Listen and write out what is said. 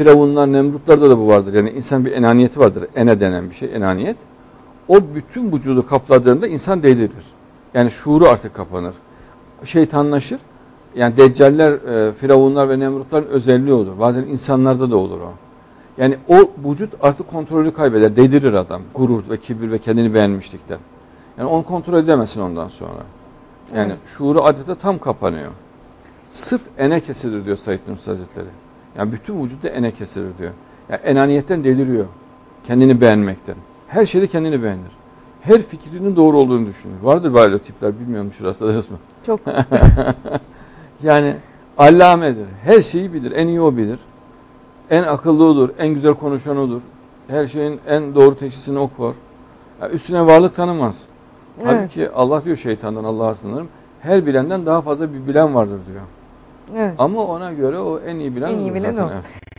Firavunlar, Nemrutlarda da bu vardır. Yani insan bir enaniyeti vardır. Ene denen bir şey, enaniyet. O bütün vücudu kapladığında insan delirir. Yani şuuru artık kapanır. Şeytanlaşır. Yani deccaller, e, firavunlar ve nemrutların özelliği olur. Bazen insanlarda da olur o. Yani o vücut artık kontrolünü kaybeder. Delirir adam. Gurur ve kibir ve kendini beğenmişlikten. Yani onu kontrol edemezsin ondan sonra. Yani Evet. şuuru adeta tam kapanıyor. Sırf ene kesilir diyor Said Nursi Hazretleri. Yani bütün vücutta ene kesilir diyor. Yani enaniyetten deliriyor. Kendini beğenmekten. Her şeyde kendini beğenir. Her fikrinin doğru olduğunu düşünür. Vardır böyle tipler bilmiyorum şu rastladınız mı? Çok Yani allamedir. Her şeyi bilir. En iyi o bilir. En akıllı odur. En güzel konuşan odur. Her şeyin en doğru teşhisini okur. Yani üstüne varlık tanımaz. Evet. Halbuki Allah diyor şeytandan Allah'a sınırım. Her bilenden daha fazla bir bilen vardır diyor. Evet. Ama ona göre o en iyi bilen En iyi bilen zaten. o. Evet.